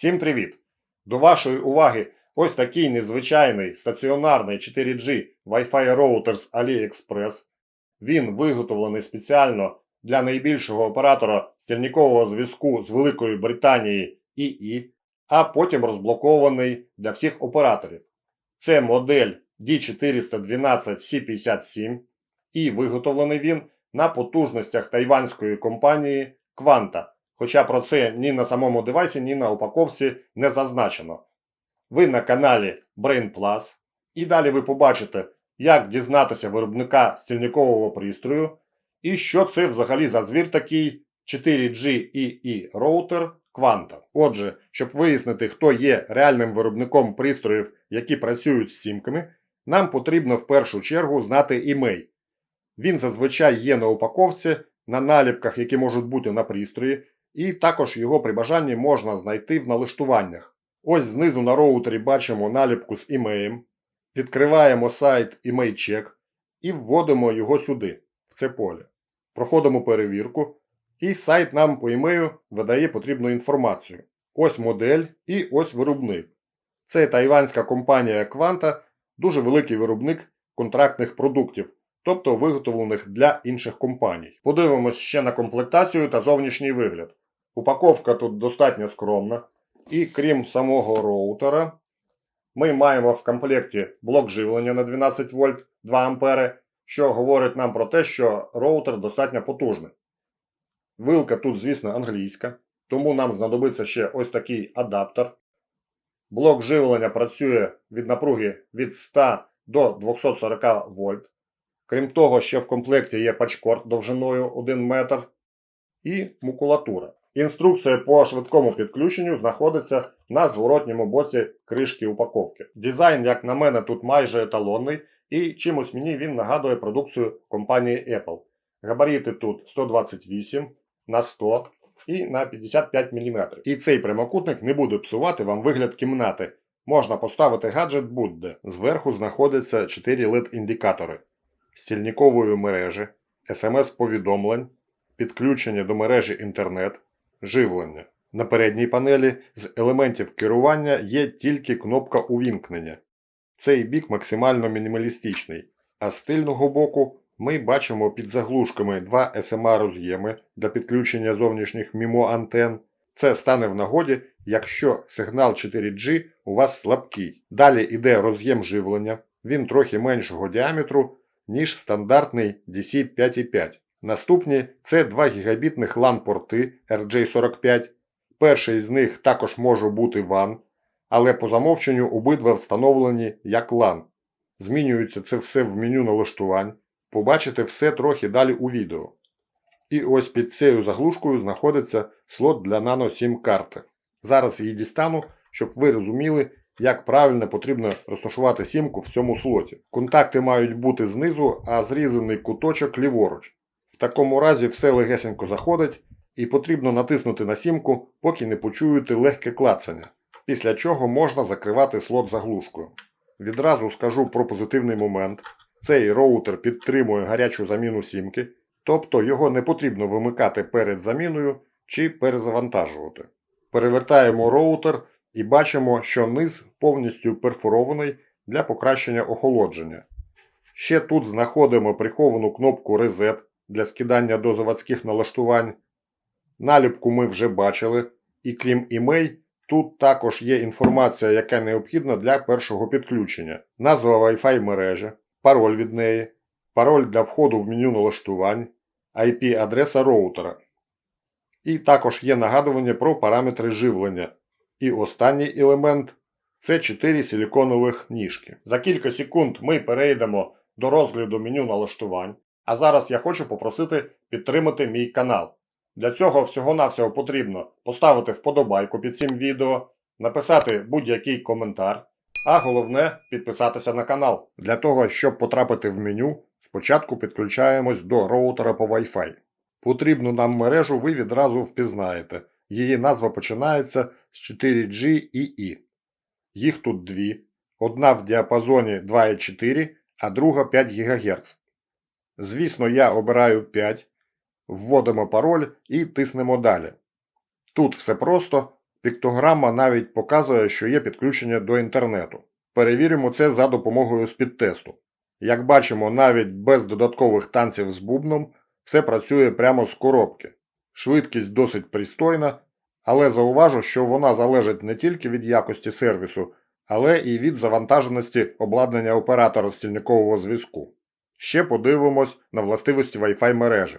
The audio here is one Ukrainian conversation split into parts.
Всім привіт! До вашої уваги ось такий незвичайний стаціонарний 4G Wi-Fi роутер з AliExpress. Він виготовлений спеціально для найбільшого оператора стільникового зв'язку з Великої Британії ІІ, а потім розблокований для всіх операторів. Це модель D412C57 і виготовлений він на потужностях тайванської компанії Quanta. Хоча про це ні на самому девайсі, ні на упаковці не зазначено. Ви на каналі Brain Plus, і далі ви побачите, як дізнатися виробника стільникового пристрою і що це взагалі за звір такий 4G EE роутер Quanta. Отже, щоб вияснити, хто є реальним виробником пристроїв, які працюють з сімками, нам потрібно в першу чергу знати імей. Він зазвичай є на упаковці, на наліпках, які можуть бути на пристрої, і також його при бажанні можна знайти в налаштуваннях. Ось знизу на роутері бачимо наліпку з імеєм, відкриваємо сайт ImeiCheck і вводимо його сюди, в це поле. Проходимо перевірку, і сайт нам по імею видає потрібну інформацію. Ось модель і ось виробник. Це тайванська компанія Quanta, дуже великий виробник контрактних продуктів, тобто виготовлених для інших компаній. Подивимось ще на комплектацію та зовнішній вигляд. Упаковка тут достатньо скромна. І крім самого роутера, ми маємо в комплекті блок живлення на 12 вольт 2 А, що говорить нам про те, що роутер достатньо потужний. Вилка тут, звісно, англійська, тому нам знадобиться ще ось такий адаптер. Блок живлення працює від напруги від 100 до 240 вольт. Крім того, ще в комплекті є пачкорд довжиною 1 метр і макулатура. Інструкція по швидкому підключенню знаходиться на зворотньому боці кришки упаковки. Дизайн, як на мене, тут майже еталонний, і чимось мені він нагадує продукцію компанії Apple. Габаріти тут 128 на 100 і на 55 мм. І цей прямокутник не буде псувати вам вигляд кімнати. Можна поставити гаджет будь-де. Зверху знаходяться 4 LED-індикатори стільникової мережі, смс-повідомлень, підключення до мережі інтернет, живлення. На передній панелі з елементів керування є тільки кнопка увімкнення. Цей бік максимально мінімалістичний, а з тильного боку ми бачимо під заглушками два SMA роз'єми для підключення зовнішніх мімо антен. Це стане в нагоді, якщо сигнал 4G у вас слабкий. Далі йде роз'єм живлення, він трохи меншого діаметру, ніж стандартний DC 5.5. Наступні це 2 гігабітних LAN-порти RJ45. Перший з них також може бути WAN, але по замовченню обидва встановлені як LAN. Змінюється це все в меню налаштувань. Побачите все трохи далі у відео. І ось під цією заглушкою знаходиться слот для Nano SIM карти. Зараз її дістану, щоб ви розуміли, як правильно потрібно розташувати сімку в цьому слоті. Контакти мають бути знизу, а зрізаний куточок ліворуч. Такому разі все легесенько заходить і потрібно натиснути на сімку, поки не почуєте легке клацання, після чого можна закривати слот заглушкою. Відразу скажу про позитивний момент. Цей роутер підтримує гарячу заміну сімки, тобто його не потрібно вимикати перед заміною чи перезавантажувати. Перевертаємо роутер і бачимо, що низ повністю перфорований для покращення охолодження. Ще тут знаходимо приховану кнопку Reset для скидання до заводських налаштувань. Наліпку ми вже бачили, і крім імей, тут також є інформація, яка необхідна для першого підключення, назва Wi-Fi мережі, пароль від неї, пароль для входу в меню налаштувань, IP-адреса роутера. І також є нагадування про параметри живлення. І останній елемент це 4 силіконових ніжки. За кілька секунд ми перейдемо до розгляду меню налаштувань. А зараз я хочу попросити підтримати мій канал. Для цього всього-навсього потрібно поставити вподобайку під цим відео, написати будь-який коментар, а головне підписатися на канал. Для того, щоб потрапити в меню, спочатку підключаємось до роутера по Wi-Fi. Потрібну нам мережу ви відразу впізнаєте. Її назва починається з 4G і. Їх тут дві. Одна в діапазоні 2,4, а друга 5 ГГц. Звісно, я обираю 5, вводимо пароль і тиснемо далі. Тут все просто. Піктограма навіть показує, що є підключення до інтернету. Перевіримо це за допомогою спідтесту. Як бачимо, навіть без додаткових танців з бубном все працює прямо з коробки. Швидкість досить пристойна, але зауважу, що вона залежить не тільки від якості сервісу, але і від завантаженості обладнання оператора стільникового зв'язку. Ще подивимось на властивості Wi-Fi мережі.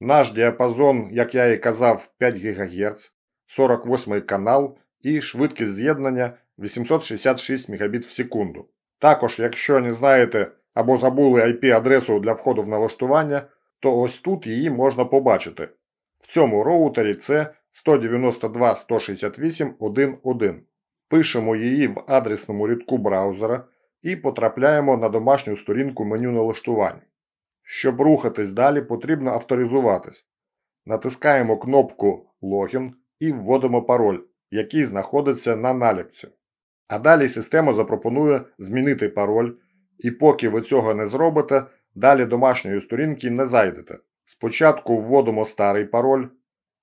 Наш діапазон, як я і казав, 5 ГГц, 48 канал і швидкість з'єднання 866 Мбіт в секунду. Також, якщо не знаєте або забули IP-адресу для входу в налаштування, то ось тут її можна побачити. В цьому роутері це 192.168.1.1. Пишемо її в адресному рядку браузера і потрапляємо на домашню сторінку меню налаштувань. Щоб рухатись далі, потрібно авторизуватись. Натискаємо кнопку Логін і вводимо пароль, який знаходиться на наліпці. А далі система запропонує змінити пароль, і поки ви цього не зробите, далі домашньої сторінки не зайдете. Спочатку вводимо старий пароль,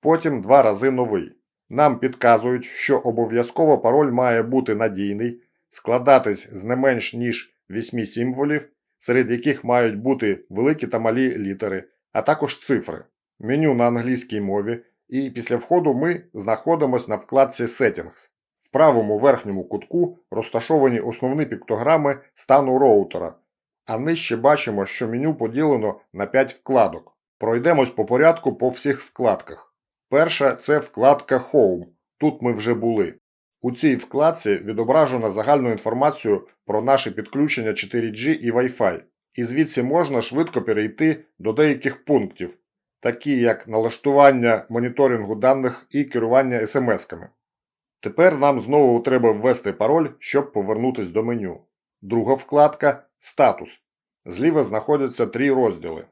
потім два рази новий. Нам підказують, що обов'язково пароль має бути надійний, складатись з не менш ніж 8 символів, серед яких мають бути великі та малі літери, а також цифри. Меню на англійській мові, і після входу ми знаходимося на вкладці Settings. В правому верхньому кутку розташовані основні піктограми стану роутера, а нижче бачимо, що меню поділено на 5 вкладок. Пройдемось по порядку по всіх вкладках. Перша це вкладка Home. Тут ми вже були. У цій вкладці відображено загальну інформацію про наші підключення 4G і Wi-Fi, і звідси можна швидко перейти до деяких пунктів, такі як налаштування моніторингу даних і керування смс-ками. Тепер нам знову треба ввести пароль, щоб повернутися до меню. Друга вкладка Статус. Зліва знаходяться три розділи.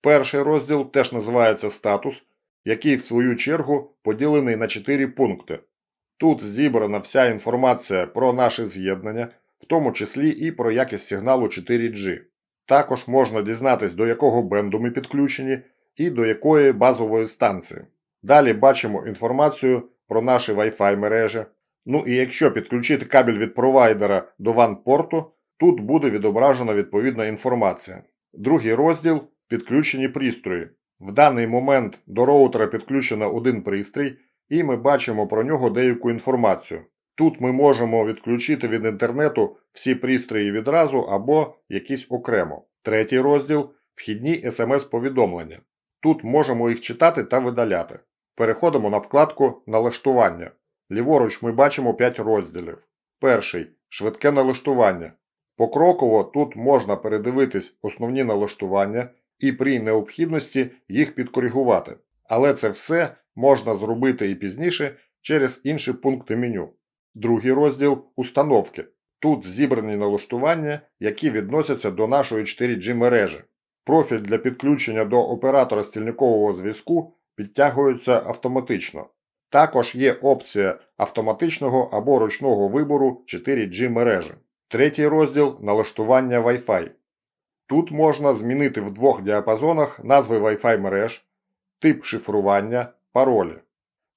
Перший розділ теж називається Статус, який в свою чергу поділений на 4 пункти. Тут зібрана вся інформація про наше з'єднання, в тому числі і про якість сигналу 4G. Також можна дізнатись, до якого бенду ми підключені і до якої базової станції. Далі бачимо інформацію про наші Wi-Fi мережі. Ну і якщо підключити кабель від провайдера до WAN-порту, тут буде відображена відповідна інформація. Другий розділ підключені пристрої. В даний момент до роутера підключено один пристрій, і ми бачимо про нього деяку інформацію. Тут ми можемо відключити від інтернету всі пристрої відразу або якісь окремо. Третій розділ вхідні смс-повідомлення. Тут можемо їх читати та видаляти. Переходимо на вкладку Налаштування. Ліворуч ми бачимо 5 розділів. Перший швидке налаштування. Покроково тут можна передивитись основні налаштування і при необхідності їх підкоригувати. Але це все можна зробити і пізніше через інші пункти меню. Другий розділ установки. Тут зібрані налаштування, які відносяться до нашої 4G мережі. Профіль для підключення до оператора стільникового зв'язку підтягується автоматично. Також є опція автоматичного або ручного вибору 4G мережі. Третій розділ налаштування Wi-Fi. Тут можна змінити в двох діапазонах назви Wi-Fi мереж, тип шифрування, паролі.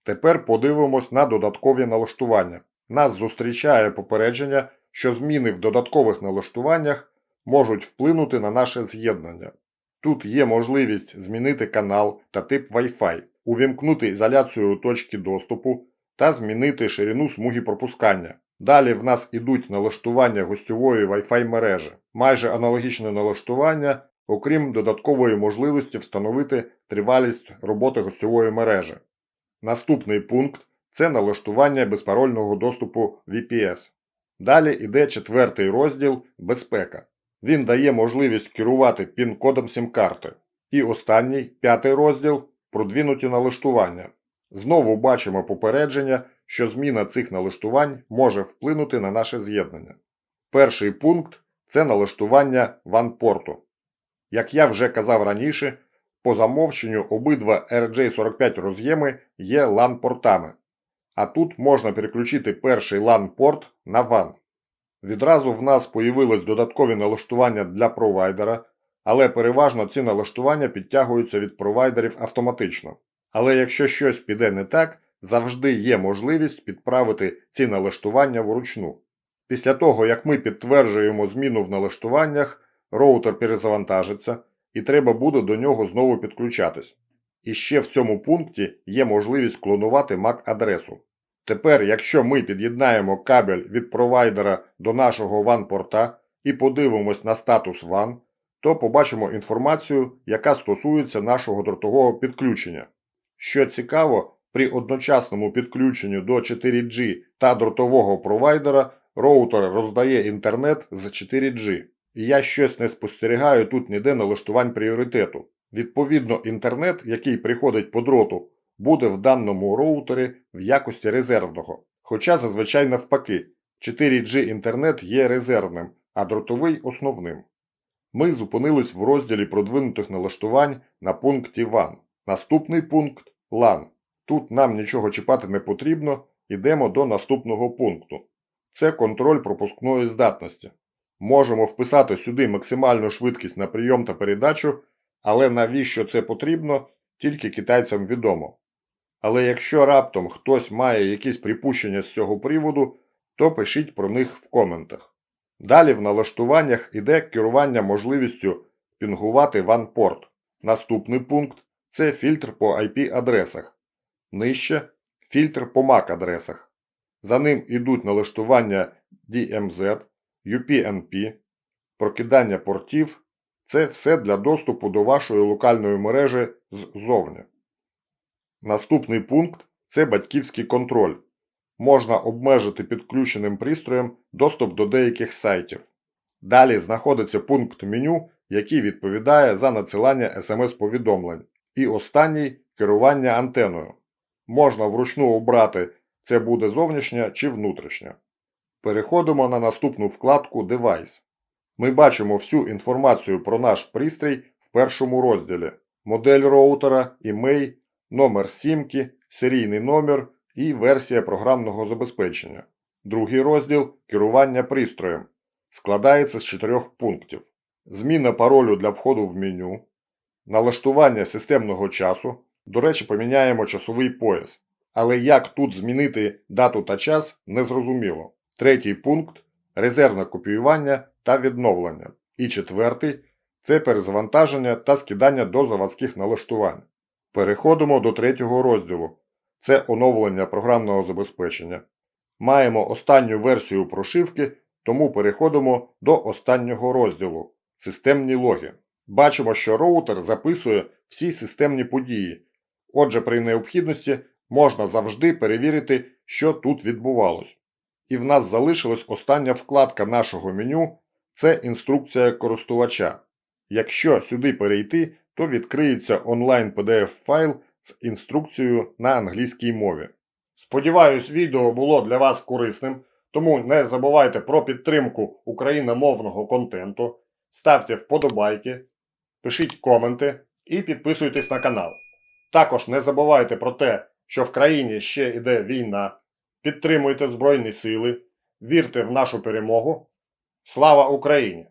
Тепер подивимось на додаткові налаштування. Нас зустрічає попередження, що зміни в додаткових налаштуваннях можуть вплинути на наше з'єднання. Тут є можливість змінити канал та тип Wi-Fi, увімкнути ізоляцію точки доступу та змінити ширину смуги пропускання. Далі в нас ідуть налаштування гостьової Wi-Fi мережі, майже аналогічне налаштування, окрім додаткової можливості встановити тривалість роботи гостьової мережі. Наступний пункт це налаштування безпарольного доступу VPS. Далі йде четвертий розділ Безпека. Він дає можливість керувати пін-кодом сім-карти. І останній, п'ятий розділ продвинуті налаштування. Знову бачимо попередження, що зміна цих налаштувань може вплинути на наше з'єднання. Перший пункт це налаштування WAN-порту. Як я вже казав раніше, по замовченню обидва RJ45 роз'єми є LAN-портами, а тут можна переключити перший LAN-порт на WAN. Відразу в нас появились додаткові налаштування для провайдера, але переважно ці налаштування підтягуються від провайдерів автоматично. Але якщо щось піде не так, завжди є можливість підправити ці налаштування вручну. Після того, як ми підтверджуємо зміну в налаштуваннях, роутер перезавантажиться і треба буде до нього знову підключатись. І ще в цьому пункті є можливість клонувати MAC-адресу. Тепер, якщо ми під'єднаємо кабель від провайдера до нашого WAN-порта і подивимось на статус WAN, то побачимо інформацію, яка стосується нашого дротового підключення. Що цікаво, при одночасному підключенню до 4G та дротового провайдера роутер роздає інтернет з 4G. І я щось не спостерігаю тут ніде налаштувань пріоритету. Відповідно, інтернет, який приходить по дроту, буде в даному роутері в якості резервного. Хоча зазвичай навпаки, 4G інтернет є резервним, а дротовий основним. Ми зупинились в розділі продвинутих налаштувань на пункті WAN. Наступний пункт LAN. Тут нам нічого чіпати не потрібно, йдемо до наступного пункту. Це контроль пропускної здатності. Можемо вписати сюди максимальну швидкість на прийом та передачу, але навіщо це потрібно, тільки китайцям відомо. Але якщо раптом хтось має якісь припущення з цього приводу, то пишіть про них в коментах. Далі в налаштуваннях іде керування можливістю пінгувати WAN-порт. Наступний пункт це фільтр по IP-адресах. Нижче фільтр по MAC-адресах. За ним йдуть налаштування DMZ, UPnP, прокидання портів. Це все для доступу до вашої локальної мережі ззовні. Наступний пункт це батьківський контроль. Можна обмежити підключеним пристроєм доступ до деяких сайтів. Далі знаходиться пункт меню, який відповідає за надсилання смс-повідомлень. І останній керування антеною. Можна вручну обрати, це буде зовнішня чи внутрішня. Переходимо на наступну вкладку Device. Ми бачимо всю інформацію про наш пристрій в першому розділі: модель роутера, імей, номер сімки, серійний номер і версія програмного забезпечення. Другий розділ керування пристроєм. Складається з чотирьох пунктів: зміна паролю для входу в меню, налаштування системного часу. До речі, поміняємо часовий пояс. Але як тут змінити дату та час, незрозуміло. Третій пункт резервне копіювання та відновлення. І четвертий це перезавантаження та скидання до заводських налаштувань. Переходимо до третього розділу. Це оновлення програмного забезпечення. Маємо останню версію прошивки, тому переходимо до останнього розділу системні логи. Бачимо, що роутер записує всі системні події. Отже, при необхідності можна завжди перевірити, що тут відбувалось. І в нас залишилась остання вкладка нашого меню це інструкція користувача. Якщо сюди перейти, то відкриється онлайн PDF файл з інструкцією на англійській мові. Сподіваюсь, відео було для вас корисним, тому не забувайте про підтримку україномовного контенту, ставте вподобайки, пишіть коменти і підписуйтесь на канал. Також не забувайте про те, що в країні ще йде війна. Підтримуйте Збройні Сили, вірте в нашу перемогу. Слава Україні!